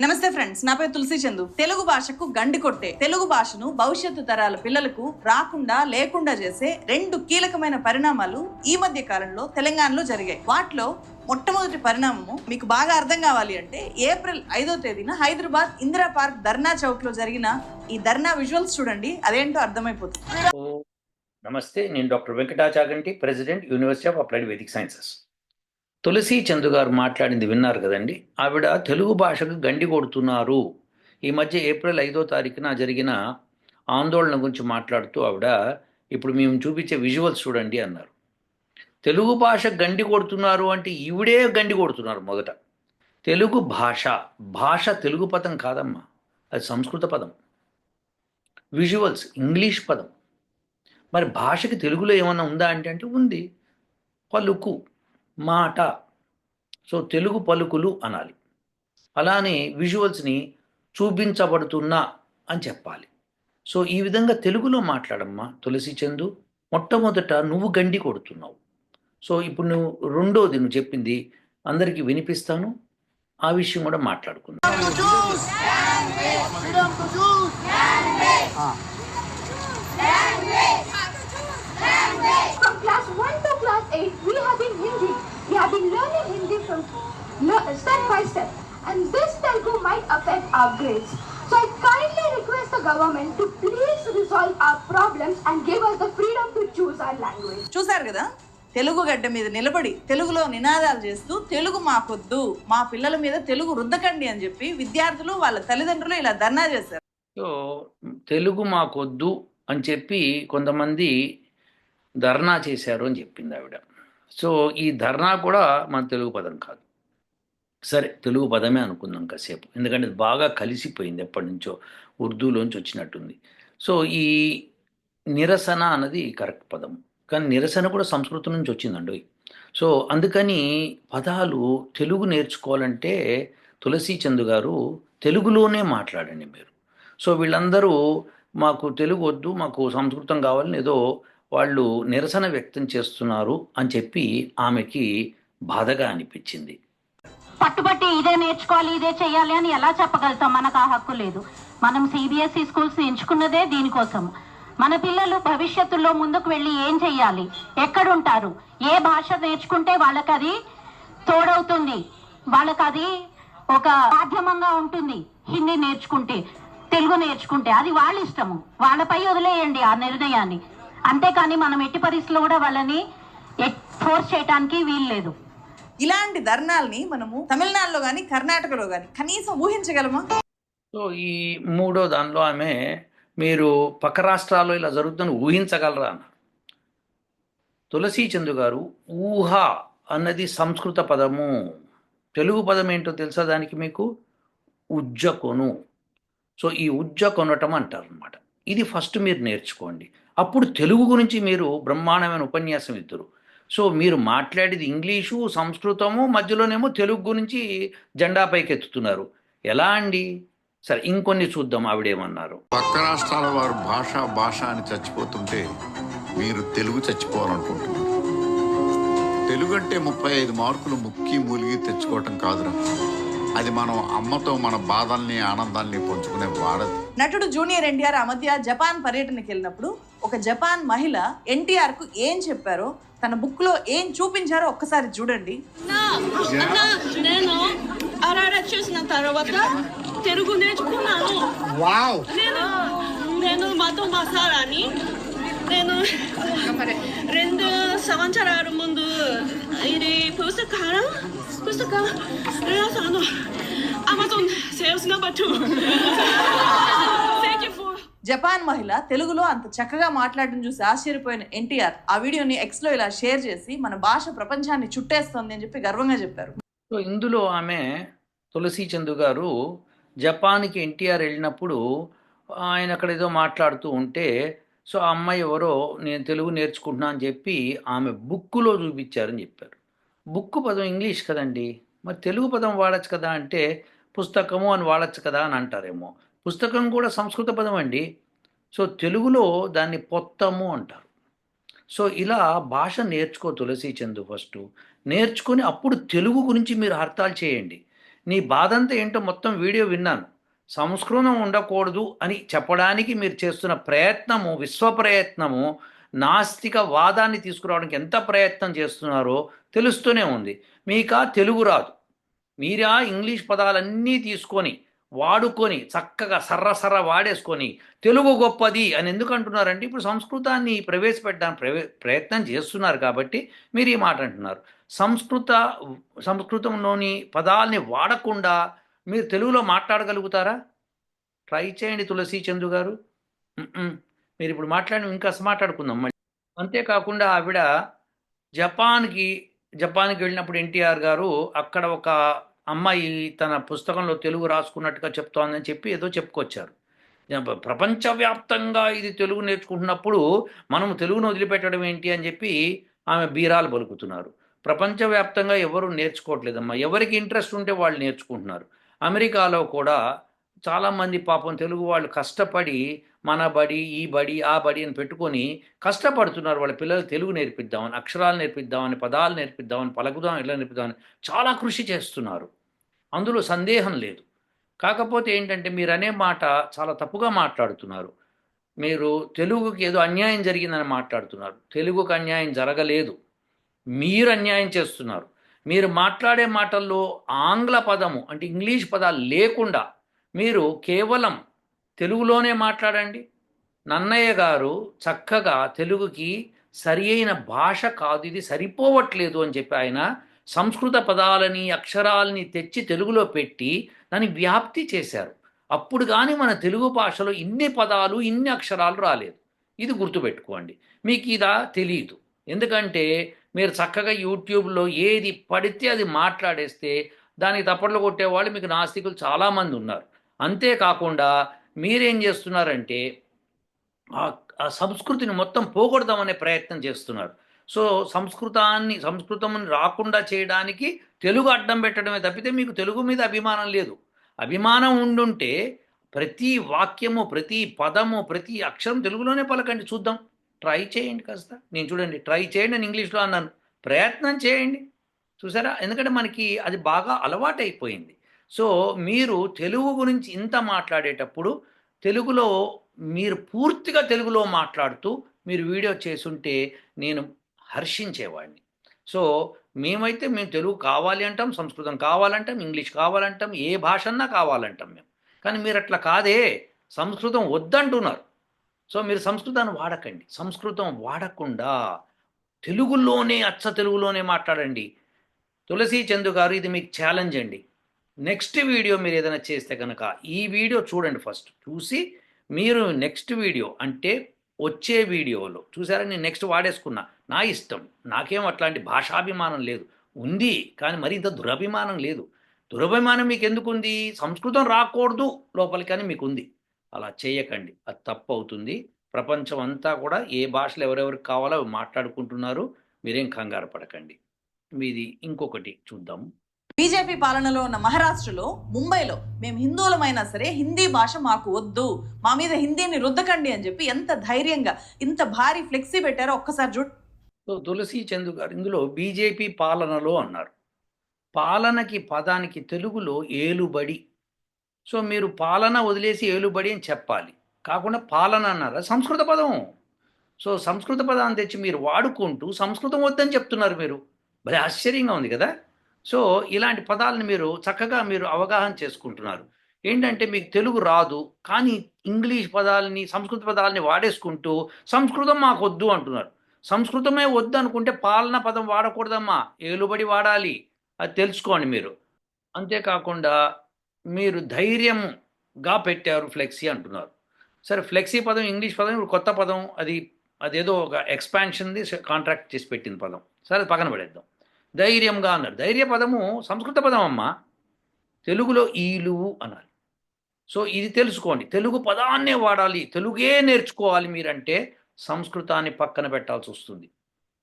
నమస్తే ఫ్రెండ్స్ నా పేరు తులసి చందు. తెలుగు భాషకు గండి కొట్టే తెలుగు భాషను భవిష్యత్తు తరాల పిల్లలకు రాకుండా లేకుండా చేసే రెండు కీలకమైన పరిణామాలు ఈ మధ్య కాలంలో తెలంగాణలో జరిగాయి. వాటిలో మొట్టమొదటి పరిణామము మీకు బాగా అర్థం కావాలి అంటే ఏప్రిల్ ఐదో తేదీన హైదరాబాద్ ఇందిరా పార్క్ ధర్నా చౌక్లో జరిగిన ఈ ధర్నా విజువల్స్ చూడండి అదేంటో అర్థమైపోతుంది. నమస్తే నేను doctor Venkata Chaganti president university of applied Vedic sciences Tulasi Chandu గారు మాట్లాడింది విన్నారు కదండి. ఆవిడ తెలుగు భాషకు గండి కొడుతున్నారు. ఈ మధ్య ఏప్రిల్ ఐదో తారీఖున జరిగిన ఆందోళన గురించి మాట్లాడుతూ ఆవిడ ఇప్పుడు మేము చూపించే విజువల్స్ చూడండి అన్నారు. తెలుగు భాష గండి కొడుతున్నారు అంటే ఈవిడే గండి కొడుతున్నారు మొదట. తెలుగు భాష భాష తెలుగు పదం కాదమ్మా. అది సంస్కృత పదం. విజువల్స్ ఇంగ్లీష్ పదం. మరి భాషకి తెలుగులో ఏమన్నా ఉందా అంటే అంటే ఉంది. పలుకు. మాట. సో తెలుగు పలుకులు అనాలి. అలానే విజువల్స్ని చూపించబడుతున్నా అని చెప్పాలి. సో ఈ విధంగా తెలుగులో మాట్లాడమ్మా తులసి చందు. మొట్టమొదట నువ్వు గండి కొడుతున్నావు. సో ఇప్పుడు నువ్వు రెండోది నువ్వు చెప్పింది అందరికీ వినిపిస్తాను. ఆ విషయం కూడా మాట్లాడుకుందాం. Class 1 to class 8, le- step by step. And this Telugu might affect our grades. So I kindly request the government to please resolve our problems and give us the freedom to choose our language. చూసారు కదా తెలుగు గడ్డ మీద నిలబడి తెలుగులో నినాదాలు చేస్తూ తెలుగు మాకొద్దు మా పిల్లల మీద తెలుగు రుద్దకండి అని చెప్పి విద్యార్థులు వాళ్ళ తల్లిదండ్రులు ఇలా ధర్నా చేశారు సో తెలుగు మాకొద్దు అని చెప్పి కొంతమంది ధర్నా చేశారు అని చెప్పింది ఆవిడ సో ఈ ధర్నా కూడా మన తెలుగు పదం కాదు సరే తెలుగు పదమే అనుకుందాం కాసేపు. ఎందుకంటే బాగా కలిసిపోయింది ఎప్పటి నుంచో ఉర్దూలోంచి వచ్చినట్టుంది. సో ఈ నిరసన అన్నది కరెక్ట్ పదం. కానీ నిరసన కూడా సంస్కృతం నుంచి వచ్చిందండి సో అందుకని పదాలు తెలుగు నేర్చుకోవాలంటే తులసి చందు గారు తెలుగులోనే మాట్లాడండి మీరు. సో వీళ్ళందరూ మాకు తెలుగు వద్దు మాకు సంస్కృతం కావాలని ఏదో వాళ్ళు నిరసన వ్యక్తం చేస్తున్నారు అని చెప్పి ఆమెకి బాధగా అనిపించింది. పట్టుబట్టి ఇదే నేర్చుకోవాలి ఇదే చేయాలి అని ఎలా చెప్పగలుగుతాం? మనకు ఆ హక్కు లేదు. మనం సిబిఎస్ఈ స్కూల్స్ ఎంచుకున్నదే దీనికోసం. మన పిల్లలు భవిష్యత్తులో ముందుకు వెళ్ళి ఏం చెయ్యాలి? ఎక్కడుంటారు? ఏ భాష నేర్చుకుంటే వాళ్ళకి అది తోడవుతుంది? వాళ్ళకి అది ఒక మాధ్యమంగా ఉంటుంది హిందీ నేర్చుకుంటే తెలుగు నేర్చుకుంటే. అది వాళ్ళ ఇష్టము. వాళ్ళపై వదిలేయండి ఆ నిర్ణయాన్ని. అంతేకాని మనం ఎట్టి పరిస్థితుల్లో కూడా వాళ్ళని ఫోర్స్ చేయటానికి వీలు లేదు ఇలాంటి ధర్నాల్ని మనము తమిళనాడులో కానీ కర్ణాటకలో కానీ కనీసం ఊహించగలమా? సో ఈ మూడో దానిలో ఆమె మీరు పక్క రాష్ట్రాల్లో ఇలా జరుగుతుందని ఊహించగలరా అన్నారు తులసీ చందు గారు ఊహ అన్నది సంస్కృత పదము. తెలుగు పదం ఏంటో తెలుసా దానికి మీకు? ఉజ్జకొను. సో ఈ ఉజ్జ కొనటం అంటారు అనమాట ఇది ఫస్ట్ మీరు నేర్చుకోండి. అప్పుడు తెలుగు గురించి మీరు బ్రహ్మాండమైన ఉపన్యాసం ఇద్దరు. సో మీరు మాట్లాడేది ఇంగ్లీషు సంస్కృతము మధ్యలోనేమో తెలుగు గురించి జెండా పైకెత్తుతున్నారు. ఎలా అండి? సరే ఇంకొన్ని చూద్దాం ఆవిడేమన్నారు. పక్క రాష్ట్రాల వారు భాష భాష అని చచ్చిపోతుంటే మీరు తెలుగు చచ్చిపోవాలనుకుంటున్నారు. తెలుగు అంటే ముప్పై ఐదు మార్కులు ముక్కి మూలిగి తెచ్చుకోవటం కాదురా. అది మనం అమ్మతో మన బాధల్ని ఆనందాల్ని పంచుకునే వాడది. నటుడు జూనియర్ ఎన్టీఆర్ ఆ మధ్య జపాన్ పర్యటనకి వెళ్ళినప్పుడు ఒక జపాన్ మహిళ ఎన్టీఆర్కు ఏం చెప్పారో తన బుక్లో ఏం చూపించారో ఒక్కసారి చూడండి. అన్న నేను అరారా చూసిన తర్వాత తెలుగు నేర్చుకున్నాను. నేను నేను మధు మసాలాని నేను రెండు సంవత్సరాల ముందు ఇది పుస్తకాలు పుస్తకం? రాసాను. Amazon sales number two Japan మహిళ తెలుగులో అంత చక్కగా మాట్లాడడం చూసి ఆశ్చర్యపోయిన ఎన్టీఆర్ ఆ వీడియోని ఎక్స్లో ఇలా షేర్ చేసి మన భాష ప్రపంచాన్ని చుట్టేస్తోంది అని చెప్పి గర్వంగా చెప్పారు. సో ఇందులో ఆమె తులసి చందు గారు జపాన్కి ఎన్టీఆర్ వెళ్ళినప్పుడు ఆయన అక్కడ ఏదో మాట్లాడుతూ ఉంటే సో ఆ అమ్మాయి ఎవరో నేను తెలుగు నేర్చుకుంటున్నా అని చెప్పి ఆమె బుక్కులో చూపించారని చెప్పారు. బుక్ పదం ఇంగ్లీష్ కదండి. మరి తెలుగు పదం వాడచ్చు కదా అంటే పుస్తకము అని వాడచ్చు కదా అని అంటారేమో. పుస్తకం కూడా సంస్కృత పదం అండి. సో తెలుగులో దాన్ని పొత్తము అంటారు. సో ఇలా భాష నేర్చుకో తులసి చందు ఫస్ట్. నేర్చుకొని అప్పుడు తెలుగు గురించి మీరు అర్థాలు చేయండి. నీ బాధంతా ఏంటో మొత్తం వీడియో విన్నాను. సంస్కృతం ఉండకూడదు అని చెప్పడానికి మీరు చేస్తున్న ప్రయత్నము విశ్వ ప్రయత్నము నాస్తిక వాదాన్ని తీసుకురావడానికి ఎంత ప్రయత్నం చేస్తున్నారో తెలుస్తూనే ఉంది. మీకా తెలుగు రాదు. మీరా ఇంగ్లీష్ పదాలన్నీ తీసుకొని వాడుకొని చక్కగా సర్రసర్ర సర్ర వాడేసుకొని తెలుగు గొప్పది అని ఎందుకు అంటున్నారంటే ఇప్పుడు సంస్కృతాన్ని ప్రవేశపెట్టడానికి ప్రవే ప్రయత్నం చేస్తున్నారు కాబట్టి మీరు ఈ మాట అంటున్నారు. సంస్కృత సంస్కృతంలోని పదాలని వాడకుండా మీరు తెలుగులో మాట్లాడగలుగుతారా? ట్రై చేయండి తులసి చందు గారు. మీరు ఇప్పుడు మాట్లాడి ఇంకా మాట్లాడుకుందాం మళ్ళీ. అంతేకాకుండా ఆవిడ జపాన్కి జపాన్కి వెళ్ళినప్పుడు ఎన్టీఆర్ గారు అక్కడ ఒక అమ్మాయి తన పుస్తకంలో తెలుగు రాసుకున్నట్టుగా చెప్తోందని చెప్పి ఏదో చెప్పుకొచ్చారు. ప్రపంచవ్యాప్తంగా ఇది తెలుగు నేర్చుకుంటున్నప్పుడు మనం తెలుగును వదిలిపెట్టడం ఏంటి అని చెప్పి ఆమె బీరాలు పలుకుతున్నారు. ప్రపంచవ్యాప్తంగా ఎవరు నేర్చుకోవట్లేదమ్మా. ఎవరికి ఇంట్రెస్ట్ ఉంటే వాళ్ళు నేర్చుకుంటున్నారు. అమెరికాలో కూడా చాలామంది పాపం తెలుగు వాళ్ళు కష్టపడి మన బడి ఈ బడి ఆ బడి అని పెట్టుకొని కష్టపడుతున్నారు. వాళ్ళ పిల్లలు తెలుగు నేర్పిద్దామని అక్షరాలు నేర్పిద్దామని పదాలు నేర్పిద్దామని పలకుదాం ఇలా నేర్పిద్దామని చాలా కృషి చేస్తున్నారు. అందులో సందేహం లేదు. కాకపోతే ఏంటంటే మీరు అనే మాట చాలా తప్పుగా మాట్లాడుతున్నారు. మీరు తెలుగుకి ఏదో అన్యాయం జరిగిందని మాట్లాడుతున్నారు. తెలుగుకు అన్యాయం జరగలేదు. మీరు అన్యాయం చేస్తున్నారు. మీరు మాట్లాడే మాటల్లో ఆంగ్ల పదము అంటే ఇంగ్లీష్ పదాలు లేకుండా మీరు కేవలం తెలుగులోనే మాట్లాడండి. నన్నయ్య గారు చక్కగా తెలుగుకి సరి అయిన భాష కాదు. ఇది సరిపోవట్లేదు అని చెప్పి ఆయన సంస్కృత పదాలని అక్షరాలని తెచ్చి తెలుగులో పెట్టి దాన్ని వ్యాప్తి చేశారు. అప్పుడు కానీ మన తెలుగు భాషలో ఇన్ని పదాలు ఇన్ని అక్షరాలు రాలేదు. ఇది గుర్తుపెట్టుకోండి. మీకు ఇదా తెలియదు ఎందుకంటే మీరు చక్కగా యూట్యూబ్లో ఏది పడితే అది మాట్లాడేస్తే దానికి తప్పట్లు కొట్టేవాళ్ళు మీకు నాస్తికులు చాలామంది ఉన్నారు. అంతేకాకుండా మీరేం చేస్తున్నారంటే ఆ- సంస్కృతిని మొత్తం పోగొడదామనే ప్రయత్నం చేస్తున్నారు. సో సంస్కృతాన్ని సంస్కృతం రాకుండా చేయడానికి తెలుగు అడ్డం పెట్టడమే తప్పితే మీకు తెలుగు మీద అభిమానం లేదు. అభిమానం ఉండుంటే ప్రతి వాక్యము ప్రతి పదము ప్రతి అక్షరం తెలుగులోనే పలకండి. చూద్దాం. ట్రై చేయండి కాస్త. నేను చూడండి. ట్రై చేయండి అని ఇంగ్లీష్లో అన్నాను. ప్రయత్నం చేయండి. చూసారా? ఎందుకంటే మనకి అది బాగా అలవాటైపోయింది. సో మీరు తెలుగు గురించి ఇంత మాట్లాడేటప్పుడు తెలుగులో మీరు పూర్తిగా తెలుగులో మాట్లాడుతూ మీరు వీడియో చేసుంటే నేను హర్షించేవాడిని. సో మేమైతే మేము తెలుగు కావాలి అంటాం సంస్కృతం కావాలంటాం ఇంగ్లీష్ కావాలంటాం ఏ భాషన్నా కావాలంటాం మేము. కానీ మీరు అట్లా కాదే సంస్కృతం వద్దంటున్నారు. సో మీరు సంస్కృతాన్ని వాడకండి. సంస్కృతం వాడకుండా తెలుగులోనే అచ్చ తెలుగులోనే మాట్లాడండి. తులసి చందు గారు ఇది మీకు ఛాలెంజ్ అండి. నెక్స్ట్ వీడియో మీరు ఏదైనా చేస్తే కనుక ఈ వీడియో చూడండి ఫస్ట్. చూసి మీరు నెక్స్ట్ వీడియో అంటే వచ్చే వీడియోలో. చూసారా? నేను నెక్స్ట్ వాడేసుకున్నా. నా ఇష్టం. నాకేం అట్లాంటి భాషాభిమానం లేదు. ఉంది కానీ మరి ఇంత దురభిమానం లేదు. దురభిమానం మీకు ఎందుకు ఉంది సంస్కృతం రాకూడదు లోపలికి అని మీకు ఉంది అలా చేయకండి. అది తప్పు అవుతుంది ప్రపంచం అంతా కూడా ఏ భాషలు ఎవరెవరికి కావాలో అవి మాట్లాడుకుంటున్నారు. మీరేం కంగారు పడకండి. మీది ఇంకొకటి చూద్దాం. బీజేపీ పాలనలో ఉన్న మహారాష్ట్రలో ముంబైలో మేము హిందువులమైనా సరే హిందీ భాష మాకు వద్దు. మా మీద హిందీని రుద్దకండి అని చెప్పి ఎంత ధైర్యంగా ఇంత భారీ ఫ్లెక్సీ పెట్టారో ఒక్కసారి చూడు. తులసి చందు గారు ఇందులో బీజేపీ పాలనలో అన్నారు. పాలనకి పదానికి తెలుగులో ఏలుబడి. సో మీరు పాలన వదిలేసి ఏలుబడి అని చెప్పాలి. కాకుండా పాలన అన్నారా? సంస్కృత పదం. సో సంస్కృత పదాన్ని తెచ్చి మీరు వాడుకుంటూ సంస్కృతం వద్దని చెప్తున్నారు మీరు. భలే ఆశ్చర్యంగా ఉంది కదా? సో ఇలాంటి పదాలను మీరు చక్కగా మీరు అవగాహన చేసుకుంటున్నారు. ఏంటంటే మీకు తెలుగు రాదు కానీ ఇంగ్లీష్ పదాలని సంస్కృత పదాలని వాడేసుకుంటూ సంస్కృతం మాకు వద్దు అంటున్నారు. సంస్కృతమే వద్దు అనుకుంటే పాలన పదం వాడకూడదమ్మా ఏలుబడి వాడాలి. అది తెలుసుకోండి మీరు. అంతేకాకుండా మీరు ధైర్యంగా పెట్టారు ఫ్లెక్సీ అంటున్నారు. సరే ఫ్లెక్సీ పదం ఇంగ్లీష్ పదం ఇప్పుడు కొత్త పదం అది అదేదో ఒక ఎక్స్పాన్షన్ది కాంట్రాక్ట్ చేసి పెట్టిన పదం. సరే అది పక్కన పడేద్దాం. ధైర్యంగా అన్నారు. ధైర్య పదము సంస్కృత పదం అమ్మ తెలుగులో ఈలువు అన్నారు సో ఇది తెలుసుకోండి. తెలుగు పదాన్నే వాడాలి. తెలుగే నేర్చుకోవాలి మీరంటే సంస్కృతాన్ని పక్కన పెట్టాల్సి వస్తుంది.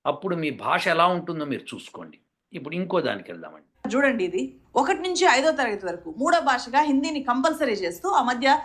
అప్పుడు మీ భాష ఎలా ఉంటుందో మీరు చూసుకోండి. ఇప్పుడు ఇంకో దానికి వెళ్దామండి. చూడండి ఇది. ఒకటి నుంచి ఐదో తరగతి వరకు మూడో భాషగా హిందీని కంపల్సరీ చేస్తూ ఆ మధ్య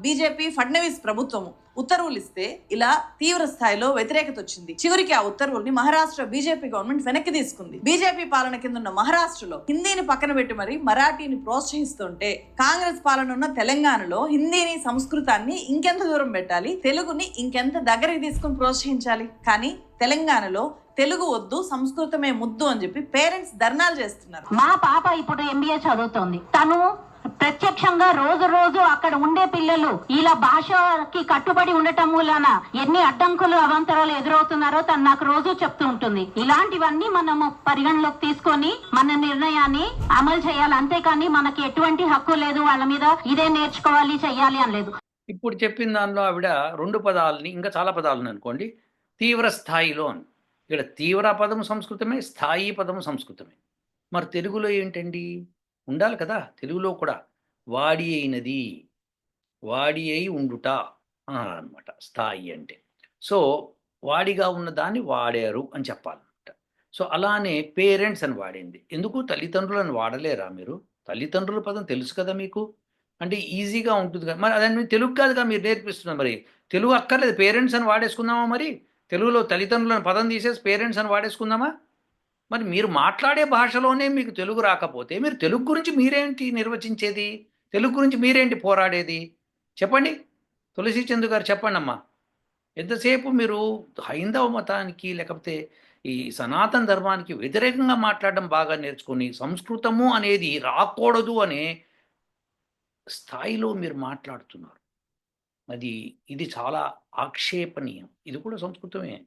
బీజేపీ ఫడ్నవీస్ ప్రభుత్వము ఉత్తర్వులు ఇస్తే ఇలా తీవ్ర స్థాయిలో వ్యతిరేకత వచ్చింది. చివరికి ఆ ఉత్తర్వుల్ని మహారాష్ట్ర బీజేపీ గవర్నమెంట్ వెనక్కి తీసుకుంది. బీజేపీ పాలన కింద ఉన్న మహారాష్ట్రలో హిందీని పక్కన పెట్టి మరి మరాఠీని ప్రోత్సహిస్తుంటే కాంగ్రెస్ పాలన ఉన్న తెలంగాణలో హిందీని సంస్కృతాన్ని ఇంకెంత దూరం పెట్టాలి? తెలుగుని ఇంకెంత దగ్గరికి తీసుకుని ప్రోత్సహించాలి? కానీ తెలంగాణలో తెలుగు వద్దు సంస్కృతమే ముద్దు అని చెప్పి పేరెంట్స్ ధర్నాలు చేస్తున్నారు. మా పాప ఇప్పుడు ఎంబీఏ చదువుతోంది. తను ప్రత్యక్షంగా రోజు రోజు అక్కడ ఉండే పిల్లలు ఇలా భాషకి కట్టుబడి ఉండటం మూలన ఎన్ని అడ్డంకులు అవాంతరాలు ఎదురవుతున్నారో తను నాకు రోజు చెప్తూ ఉంటుంది. ఇలాంటివన్నీ మనము పరిగణలోకి తీసుకొని మన నిర్ణయాన్ని అమలు చేయాలి. అంతేకాని మనకి ఎటువంటి హక్కు లేదు. వాళ్ళ మీద ఇదే నేర్చుకోవాలి చెయ్యాలి అని లేదు ఇప్పుడు చెప్పిన దానిలో ఆవిడ రెండు పదాలని ఇంకా చాలా పదాలను అనుకోండి. తీవ్ర స్థాయిలో అని. ఇక్కడ తీవ్ర పదం సంస్కృతమే స్థాయి పదం సంస్కృతమే. మరి తెలుగులో ఏంటండి? ఉండాలి కదా. తెలుగులో కూడా వాడి అయినది వాడి అయి ఉండుట అనమాట స్థాయి అంటే. సో వాడిగా ఉన్న దాన్ని వాడారు అని చెప్పాలన్నమాట. సో అలానే పేరెంట్స్ అని వాడింది. ఎందుకు? తల్లిదండ్రులను వాడలేరా మీరు? తల్లిదండ్రుల పదం తెలుసు కదా మీకు? అంటే ఈజీగా ఉంటుంది కదా. మరి అదే తెలుగు కాదుగా మీరు నేర్పిస్తున్నారు మరి. తెలుగు అక్కర్లేదు. పేరెంట్స్ అని వాడేసుకుందామా మరి? తెలుగులో తల్లిదండ్రులను పదం తీసేసి పేరెంట్స్ అని వాడేసుకుందామా? మరి మీరు మాట్లాడే భాషలోనే మీకు తెలుగు రాకపోతే మీరు తెలుగు గురించి మీరేంటి నిర్వచించేది? తెలుగు గురించి మీరేంటి పోరాడేది? చెప్పండి. తులసి చందు గారు చెప్పండి అమ్మా ఎంతసేపు మీరు హైందవ మతానికి లేకపోతే ఈ సనాతన ధర్మానికి వ్యతిరేకంగా మాట్లాడడం బాగా నేర్చుకొని సంస్కృతము అనేది రాకూడదు అనే స్థాయిలో మీరు మాట్లాడుతున్నారు. అది ఇది చాలా ఆక్షేపణీయం. ఇది కూడా సంస్కృతమే.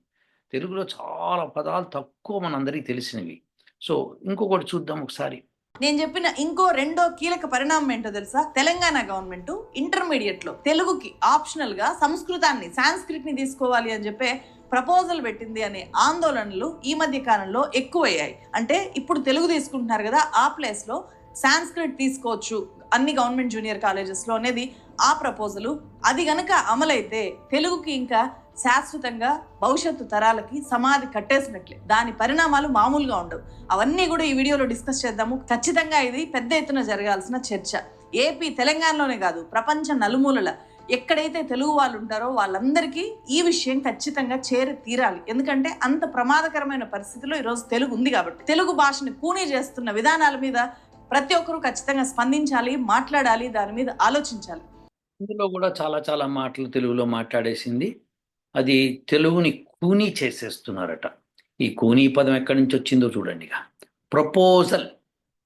తెలుగులో చాలా పదాలు తక్కువ మనందరికీ తెలిసినవి. సో ఇంకొకటి చూద్దాం ఒకసారి. నేను చెప్పిన ఇంకో రెండో కీలక పరిణామం ఏంటో తెలుసా? తెలంగాణ గవర్నమెంట్ ఇంటర్మీడియట్లో తెలుగుకి ఆప్షనల్గా సంస్కృతాన్ని సాంస్క్రిట్ని తీసుకోవాలి అని చెప్పే ప్రపోజల్ పెట్టింది అనే ఆందోళనలు ఈ మధ్య కాలంలో ఎక్కువయ్యాయి. అంటే ఇప్పుడు తెలుగు తీసుకుంటున్నారు కదా ఆ ప్లేస్లో సాంస్క్రిట్ తీసుకోవచ్చు. అన్ని గవర్నమెంట్ జూనియర్ కాలేజెస్లో అనేది ఆ ప్రపోజలు అది గనక అమలైతే తెలుగుకి ఇంకా శాశ్వతంగా భవిష్యత్తు తరాలకి సమాధి కట్టేసినట్లే. దాని పరిణామాలు మామూలుగా ఉండవు. అవన్నీ కూడా ఈ వీడియోలో డిస్కస్ చేద్దాము. ఖచ్చితంగా ఇది పెద్ద ఎత్తున జరగాల్సిన చర్చ. ఏపీ తెలంగాణలోనే కాదు ప్రపంచ నలుమూలల. ఎక్కడైతే తెలుగు వాళ్ళు ఉంటారో వాళ్ళందరికీ ఈ విషయం ఖచ్చితంగా చేరి తీరాలి. ఎందుకంటే అంత ప్రమాదకరమైన పరిస్థితిలో ఈరోజు తెలుగు ఉంది కాబట్టి. తెలుగు భాషని కూనీ చేస్తున్న విధానాల మీద ప్రతి ఒక్కరూ ఖచ్చితంగా స్పందించాలి మాట్లాడాలి దాని మీద ఆలోచించాలి. ఇందులో కూడా చాలా చాలా మాటలు తెలుగులో మాట్లాడేసింది. అది తెలుగుని కూనీ చేసేస్తున్నారట. ఈ కూనీ పదం ఎక్కడి నుంచి వచ్చిందో చూడండి ఇక. ప్రపోజల్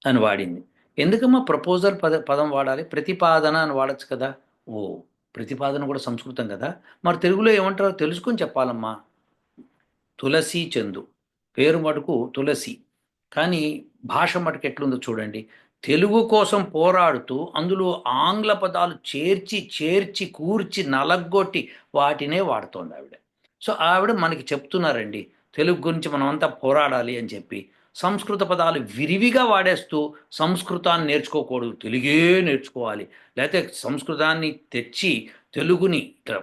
అని వాడింది. ఎందుకమ్మా ప్రపోజల్ పద పదం వాడాలి? ప్రతిపాదన అని వాడచ్చు కదా. ఓ ప్రతిపాదన కూడా సంస్కృతం కదా. మరి తెలుగులో ఏమంటారో తెలుసుకొని చెప్పాలమ్మా. తులసి చందు. పేరు మటుకు తులసి. కానీ భాష మటుకు ఎట్లుందో చూడండి. తెలుగు కోసం పోరాడుతూ అందులో ఆంగ్ల పదాలు చేర్చి చేర్చి కూర్చి నలగొట్టి వాటినే వాడుతోంది ఆవిడ. సో ఆవిడ మనకి చెప్తున్నారండి తెలుగు గురించి మనం అంతా పోరాడాలి అని చెప్పి. సంస్కృత పదాలు విరివిగా వాడేస్తూ సంస్కృతాన్ని నేర్చుకోకూడదు తెలుగే నేర్చుకోవాలి. లేకపోతే సంస్కృతాన్ని తెచ్చి తెలుగుని ఇట్లా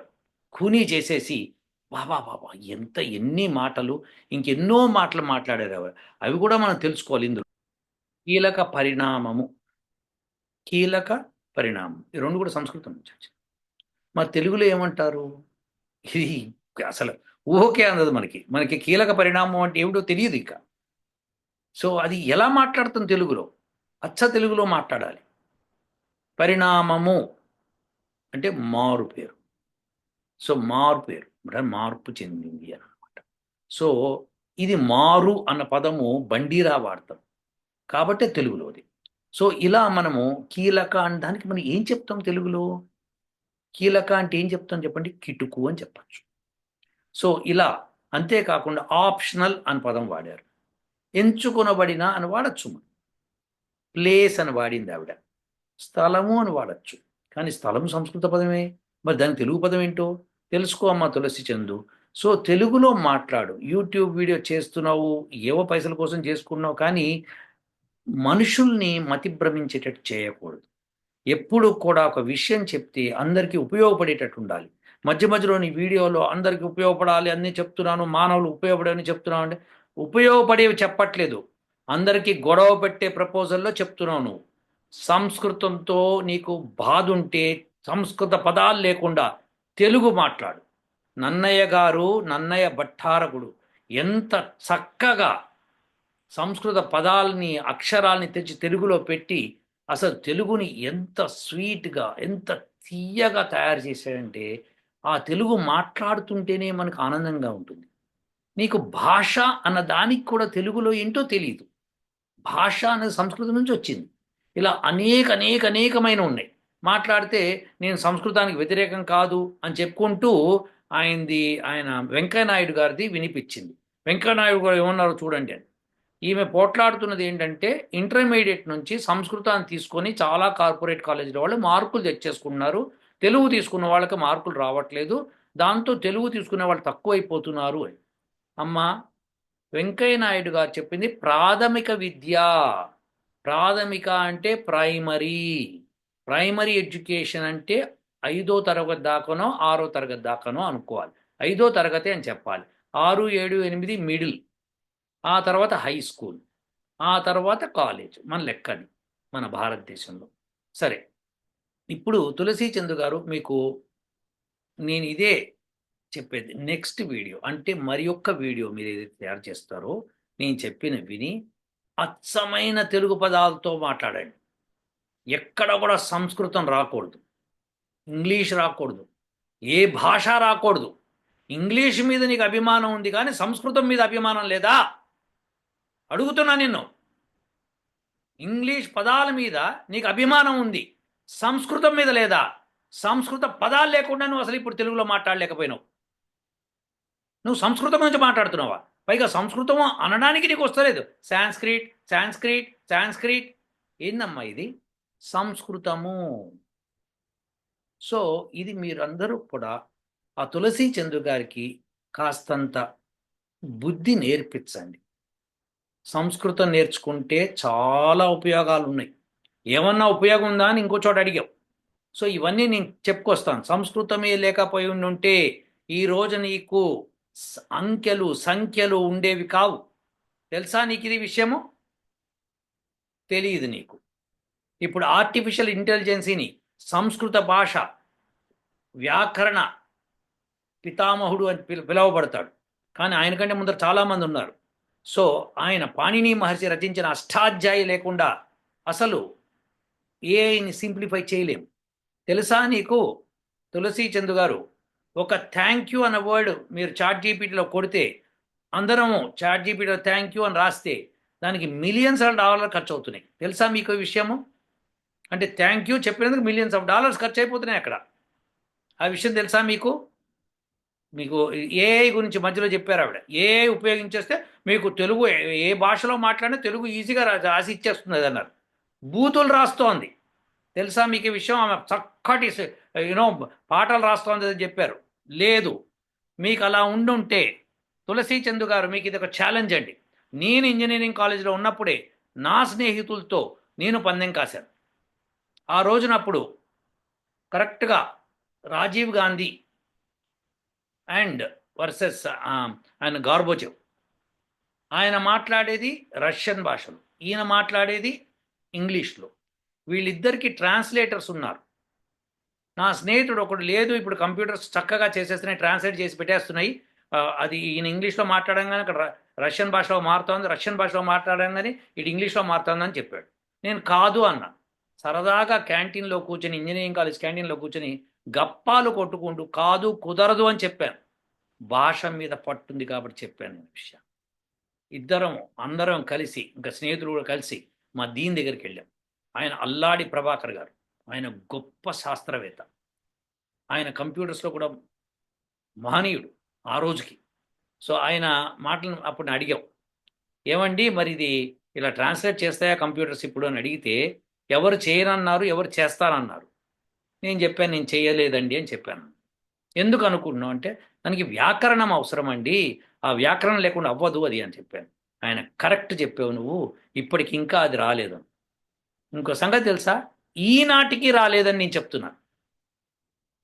కూనీ చేసేసి బాబా బాబా ఎంత ఎన్ని మాటలు ఇంకెన్నో మాటలు మాట్లాడారు ఆవిడ. అవి కూడా మనం తెలుసుకోవాలి ఇందులో. కీలక పరిణామము. కీలక పరిణామం. ఈ రెండు కూడా సంస్కృతం నుంచి వచ్చింది. మరి తెలుగులో ఏమంటారు? ఇది అసలు ఊహకే అందదు మనకి. మనకి కీలక పరిణామం అంటే ఏమిటో తెలియదు ఇక. సో అది ఎలా మాట్లాడుతుంది తెలుగులో? అచ్చ తెలుగులో మాట్లాడాలి. పరిణామము అంటే మారు పేరు. సో మారు పేరు. మార్పు చెందింది అన్నమాట. సో ఇది మారు అన్న పదము బండీరా వాడతాం కాబట్టే తెలుగులోది సో ఇలా మనము కీలక అనడానికి దానికి మనం ఏం చెప్తాం తెలుగులో? కీలక అంటే ఏం చెప్తాం చెప్పండి? కిటుకు అని చెప్పచ్చు. సో ఇలా అంతేకాకుండా ఆప్షనల్ అని పదం వాడారు. ఎంచుకొనబడిన అని వాడచ్చు మనం. ప్లేస్ అని వాడింది ఆవిడ. స్థలము అని వాడచ్చు. కానీ స్థలం సంస్కృత పదమే. మరి దాని తెలుగు పదం ఏంటో? తెలుసుకో అమ్మ తులసి చందు. సో తెలుగులో మాట్లాడు. యూట్యూబ్ వీడియో చేస్తున్నావు ఏవో పైసల కోసం చేసుకున్నావు కానీ మనుషుల్ని మతిభ్రమించేటట్టు చేయకూడదు. ఎప్పుడు కూడా ఒక విషయం చెప్తే అందరికీ ఉపయోగపడేటట్టు ఉండాలి. మధ్య మధ్యలో నీ వీడియోలో అందరికీ ఉపయోగపడాలి అన్నీ చెప్తున్నాను మానవులు ఉపయోగపడని చెప్తున్నాను అంటే ఉపయోగపడేవి చెప్పట్లేదు. అందరికీ గొడవ పెట్టే ప్రపోజల్లో చెప్తున్నావు నువ్వు. సంస్కృతంతో నీకు బాధ ఉంటే సంస్కృత పదాలు లేకుండా తెలుగు మాట్లాడు. నన్నయ్య గారు నన్నయ్య భట్టారకుడు ఎంత చక్కగా సంస్కృత పదాలని అక్షరాల్ని తెచ్చి తెలుగులో పెట్టి అసలు తెలుగుని ఎంత స్వీట్గా ఎంత తీయగా తయారు చేశాడంటే ఆ తెలుగు మాట్లాడుతుంటేనే మనకు ఆనందంగా ఉంటుంది. నీకు భాష అన్న దానికి కూడా తెలుగులో ఏంటో తెలియదు భాష అనేది సంస్కృతం నుంచి వచ్చింది. ఇలా అనేక అనేక అనేకమైన ఉన్నాయి. మాట్లాడితే నేను సంస్కృతానికి వ్యతిరేకం కాదు అని చెప్పుకుంటూ ఆయనది ఆయన వెంకయ్యనాయుడు గారిది వినిపించింది. వెంకయ్యనాయుడు గారు ఏమన్నారో చూడండి అని. ఈమె పోట్లాడుతున్నది ఏంటంటే ఇంటర్మీడియట్ నుంచి సంస్కృతాన్ని తీసుకొని చాలా కార్పొరేట్ కాలేజీల వాళ్ళు మార్కులు తెచ్చేసుకున్నారు తెలుగు తీసుకున్న వాళ్ళకి మార్కులు రావట్లేదు. దాంతో తెలుగు తీసుకునే వాళ్ళు తక్కువైపోతున్నారు అని. అమ్మ వెంకయ్య నాయుడు గారు చెప్పింది ప్రాథమిక విద్య. ప్రాథమిక అంటే ప్రైమరీ. ప్రైమరీ ఎడ్యుకేషన్ అంటే ఐదో తరగతి దాకానో ఆరో తరగతి దాకానో అనుకోవాలి. ఐదో తరగతి అని చెప్పాలి. ఆరు ఏడు ఎనిమిది మిడిల్. ఆ తర్వాత హై స్కూల్ ఆ తర్వాత కాలేజ్ మన లెక్కది మన భారతదేశంలో. సరే ఇప్పుడు తులసి చందు గారు మీకు నేను ఇదే చెప్పేది. నెక్స్ట్ వీడియో అంటే మరి ఒక్క వీడియో మీరు ఏదైతే తయారు చేస్తారో నేను చెప్పిన విని అచ్చమైన తెలుగు పదాలతో మాట్లాడండి. ఎక్కడ కూడా సంస్కృతం రాకూడదు. ఇంగ్లీష్ రాకూడదు. ఏ భాష రాకూడదు. ఇంగ్లీష్ మీద నీకు అభిమానం ఉంది కానీ సంస్కృతం మీద అభిమానం లేదా? అడుగుతున్నా నిన్ను. ఇంగ్లీష్ పదాల మీద నీకు అభిమానం ఉంది. సంస్కృతం మీద లేదా? సంస్కృత పదాలు లేకుండా నువ్వు అసలు ఇప్పుడు తెలుగులో మాట్లాడలేకపోయినావు. నువ్వు సంస్కృతం నుంచి మాట్లాడుతున్నావా? పైగా సంస్కృతం అనడానికి నీకు వస్తలేదు. Sanskrit Sanskrit Sanskrit. ఏందమ్మా ఇది? సంస్కృతము. సో ఇది మీరందరూ కూడా ఆ తులసి చంద్రు గారికి కాస్తంత బుద్ధి నేర్పించండి. సంస్కృతం నేర్చుకుంటే చాలా ఉపయోగాలు ఉన్నాయి ఏమన్నా ఉపయోగం ఉందా అని ఇంకో చోట అడిగావు సో ఇవన్నీ నేను చెప్పుకొస్తాను. సంస్కృతమే లేకపోయి ఉంటే ఈ రోజు నీకు అంకెలు సంఖ్యలు ఉండేవి కావు. తెలుసా నీకు ఇది విషయము? తెలియదు నీకు. ఇప్పుడు ఆర్టిఫిషియల్ ఇంటెలిజెన్సీని సంస్కృత భాష వ్యాకరణ పితామహుడు అని పిలువబడతాడు. కానీ ఆయన కంటే ముందర చాలామంది ఉన్నారు. సో ఆయన పాణిని మహర్షి రచించిన అష్టాధ్యాయి లేకుండా అసలు ఏఐని సింప్లిఫై చేయలేం తెలుసా నీకు? తులసి చందు గారు ఒక థ్యాంక్ యూ అన్న వర్డ్ మీరు చాట్ జీపీటీలో కొడితే అందరము చాట్ జీపీటీలో థ్యాంక్ యూ అని రాస్తే దానికి మిలియన్స్ ఆఫ్ డాలర్లు ఖర్చు అవుతున్నాయి తెలుసా మీకు విషయము? అంటే థ్యాంక్ యూ చెప్పినందుకు మిలియన్స్ ఆఫ్ డాలర్స్ ఖర్చు అయిపోతున్నాయి అక్కడ. ఆ విషయం తెలుసా మీకు? మీకు ఏఐ గురించి మధ్యలో చెప్పారు ఆవిడ. ఏఐ ఉపయోగించేస్తే మీకు తెలుగు ఏ- భాషలో మాట్లాడినా తెలుగు ఈజీగా రాసి ఇచ్చేస్తుంది అది అన్నారు. బూతులు రాస్తోంది. తెలుసా మీకు ఈ విషయం? ఆమె చక్కటి యూనో పాటలు రాస్తోంది అని చెప్పారు. లేదు. మీకు అలా ఉండుంటే తులసి చందు గారు మీకు ఇది ఒక ఛాలెంజ్ అండి. నేను ఇంజనీరింగ్ కాలేజీలో ఉన్నప్పుడే నా స్నేహితులతో నేను పందెం కాశాను. ఆ రోజునప్పుడు కరెక్ట్గా రాజీవ్ గాంధీ అండ్ వర్సెస్ ఆయన గార్బోచెవ్ ఆయన మాట్లాడేది రష్యన్ భాషలో. ఈయన మాట్లాడేది ఇంగ్లీష్లో. వీళ్ళిద్దరికి ట్రాన్స్లేటర్స్ ఉన్నారు. నా స్నేహితుడు ఒకడు లేదు ఇప్పుడు కంప్యూటర్స్ చక్కగా చేసేస్తున్నాయి ట్రాన్స్లేట్ చేసి పెట్టేస్తున్నాయి. అది ఈయన ఇంగ్లీష్లో మాట్లాడంగానే అక్కడ రష్యన్ భాషలో మారుతోంది రష్యన్ భాషలో మాట్లాడంగానే ఇటు ఇంగ్లీష్లో మారుతోందని చెప్పాడు. నేను కాదు అన్నా. సరదాగా క్యాంటీన్లో కూర్చొని ఇంజనీరింగ్ కాలేజ్ క్యాంటీన్లో కూర్చొని గప్పాలు కొట్టుకుంటూ కాదు కుదరదు అని చెప్పాను. భాష మీద పట్టుంది కాబట్టి చెప్పాను విషయం. ఇద్దరం అందరం కలిసి ఇంకా స్నేహితులు కూడా కలిసి మా దీన్ దగ్గరికి వెళ్ళాం. ఆయన అల్లాడి ప్రభాకర్ గారు ఆయన గొప్ప శాస్త్రవేత్త. ఆయన కంప్యూటర్స్లో కూడా మహనీయుడు ఆ రోజుకి. సో ఆయన మాటలను అప్పుడు అడిగాం. ఏమండి మరి ఇది ఇలా ట్రాన్స్లేట్ చేస్తాయా కంప్యూటర్స్ ఇప్పుడు అని అడిగితే ఎవరు చేయనన్నారు ఎవరు చేస్తారన్నారు. నేను చెప్పాను నేను చేయలేదండి అని చెప్పాను. ఎందుకు అనుకుంటున్నావు అంటే దానికి వ్యాకరణం అవసరం అండి ఆ వ్యాకరణం లేకుండా అవ్వదు అది అని చెప్పాను. ఆయన కరెక్ట్ చెప్పావు నువ్వు ఇప్పటికి ఇంకా అది రాలేదు. ఇంకో సంగతి తెలుసా? ఈనాటికి రాలేదని నేను చెప్తున్నాను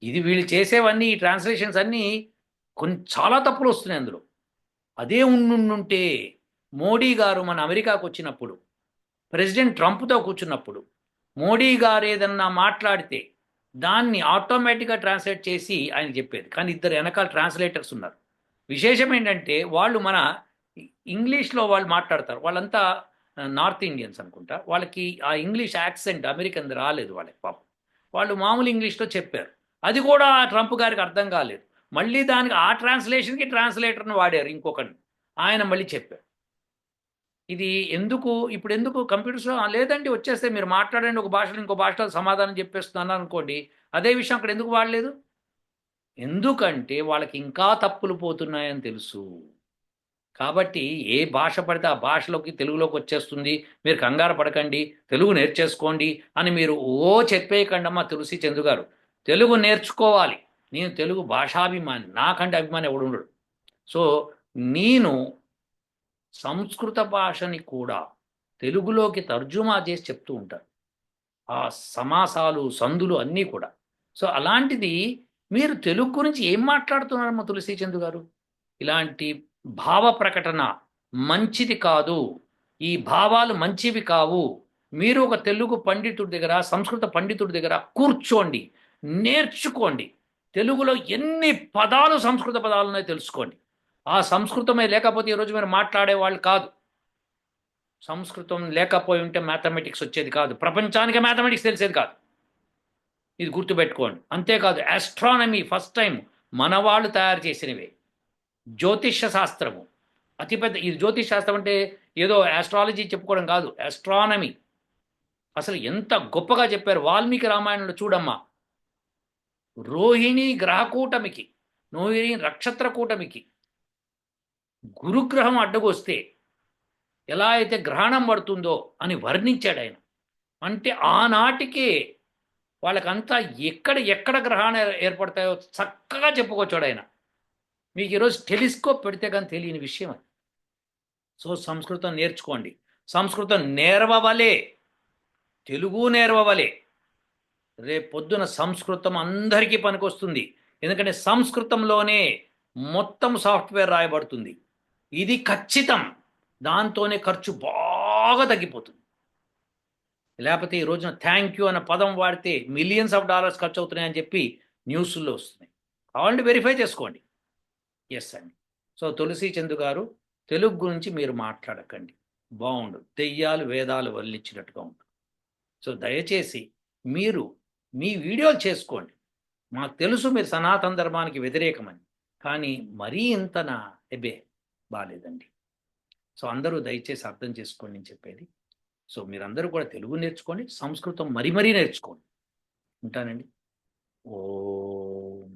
ఇది వీళ్ళు చేసేవన్నీ ఈ ట్రాన్స్లేషన్స్ అన్నీ కొన్ని చాలా తప్పులు వస్తున్నాయి అందులో. అదే ఉండుంటే మోడీ గారు మన అమెరికాకు వచ్చినప్పుడు ప్రెసిడెంట్ ట్రంప్తో కూర్చున్నప్పుడు మోడీ గారు ఏదన్నా మాట్లాడితే దాన్ని ఆటోమేటిక్గా ట్రాన్స్లేట్ చేసి ఆయన చెప్పేది. కానీ ఇద్దరు వెనకాల ట్రాన్స్లేటర్స్ ఉన్నారు. విశేషం ఏంటంటే వాళ్ళు మన ఇంగ్లీష్లో వాళ్ళు మాట్లాడతారు. వాళ్ళంతా నార్త్ ఇండియన్స్ అనుకుంటా. వాళ్ళకి ఆ ఇంగ్లీష్ యాక్సెంట్ అమెరికన్ రాలేదు వాళ్ళకి పాపం. వాళ్ళు మామూలు ఇంగ్లీష్లో చెప్పారు. అది కూడా ట్రంప్ గారికి అర్థం కాలేదు. మళ్ళీ దానికి ఆ ట్రాన్స్లేషన్కి ట్రాన్స్లేటర్ని వాడారు ఇంకొకరిని. ఆయన మళ్ళీ చెప్పారు. ఇది ఎందుకు ఇప్పుడు ఎందుకు కంప్యూటర్స్లో లేదండి వచ్చేస్తే మీరు మాట్లాడండి ఒక భాషలో ఇంకో భాషలో సమాధానం చెప్పేస్తున్నాను అనుకోండి అదే విషయం అక్కడ ఎందుకు వాడలేదు? ఎందుకంటే వాళ్ళకి ఇంకా తప్పులు పోతున్నాయని తెలుసు. కాబట్టి ఏ భాష పడితే ఆ భాషలోకి తెలుగులోకి వచ్చేస్తుంది మీరు కంగారు పడకండి తెలుగు నేర్చేసుకోండి అని మీరు ఓ చెప్పేయకండమ్మా తులసి చెందుగారు తెలుగు నేర్చుకోవాలి. నేను తెలుగు భాషాభిమాని నాకంటే అభిమాని ఎవడు ఉండడు సో నేను సంస్కృత భాషని కూడా తెలుగులోకి తర్జుమా చేసి చెప్తూ ఉంటారు. ఆ సమాసాలు సందులు అన్నీ కూడా. సో అలాంటిది మీరు తెలుగు గురించి ఏం మాట్లాడుతున్నారమ్మా తులసి చందు గారు? ఇలాంటి భావ ప్రకటన మంచిది కాదు. ఈ భావాలు మంచివి కావు. మీరు ఒక తెలుగు పండితుడి దగ్గర సంస్కృత పండితుడి దగ్గర కూర్చోండి నేర్చుకోండి. తెలుగులో ఎన్ని పదాలు సంస్కృత పదాలు ఉన్నాయో తెలుసుకోండి. ఆ సంస్కృతమే లేకపోతే ఈరోజు మీరు మాట్లాడే వాళ్ళు కాదు. సంస్కృతం లేకపోయి ఉంటే మ్యాథమెటిక్స్ వచ్చేది కాదు. ప్రపంచానికి మ్యాథమెటిక్స్ తెలిసేది కాదు. ఇది గుర్తుపెట్టుకోండి. అంతేకాదు ఆస్ట్రానమీ ఫస్ట్ టైం మన వాళ్ళు తయారు చేసినవి. జ్యోతిష్య శాస్త్రము. అతిపెద్ద ఇది జ్యోతిష్ శాస్త్రం అంటే ఏదో ఆస్ట్రాలజీ చెప్పుకోవడం కాదు ఆస్ట్రానమీ అసలు ఎంత గొప్పగా చెప్పారు వాల్మీకి రామాయణంలో చూడమ్మా. రోహిణి గ్రహకూటమికి రోహిణి నక్షత్ర కూటమికి గురుగ్రహం అడ్డగొస్తే ఎలా అయితే గ్రహణం పడుతుందో అని వర్ణించాడు ఆయన. అంటే ఆనాటికే వాళ్ళకంతా ఎక్కడ ఎక్కడ గ్రహణాలు ఏర్పడతాయో చక్కగా చెప్పుకొచ్చాడు ఆయన. మీకు ఈరోజు టెలిస్కోప్ పెడితే కానీ తెలియని విషయం అది. సో సంస్కృతం నేర్చుకోండి. సంస్కృతం నేర్వవలే. తెలుగు నేర్వవలే. రేపు పొద్దున సంస్కృతం అందరికీ పనికొస్తుంది. ఎందుకంటే సంస్కృతంలోనే మొత్తం సాఫ్ట్వేర్ రాయబడుతుంది. ఇది ఖచ్చితం. దాంతోనే ఖర్చు బాగా తగ్గిపోతుంది. లేకపోతే ఈ రోజున థ్యాంక్ యూ అన్న పదం వాడితే మిలియన్స్ ఆఫ్ డాలర్స్ ఖర్చు అవుతున్నాయని చెప్పి న్యూస్లో వస్తున్నాయి. కావాలంటే వెరిఫై చేసుకోండి. ఎస్ అండి సో తులసి చందు గారు తెలుగు గురించి మీరు మాట్లాడకండి. బాగుండు దెయ్యాలు వేదాలు వల్లించినట్టుగా ఉంటుంది సో దయచేసి మీరు మీ వీడియోలు చేసుకోండి. మాకు తెలుసు మీరు సనాతన ధర్మానికి వ్యతిరేకమని. కానీ మరీ ఇంతనా? ఎబే బాగాలేదండి సో అందరూ దయచేసి అర్థం చేసుకోండి నేను చెప్పేది. సో మీరందరూ కూడా తెలుగు నేర్చుకోండి సంస్కృతం మరీ మరీ నేర్చుకోండి. ఉంటానండి. ఓ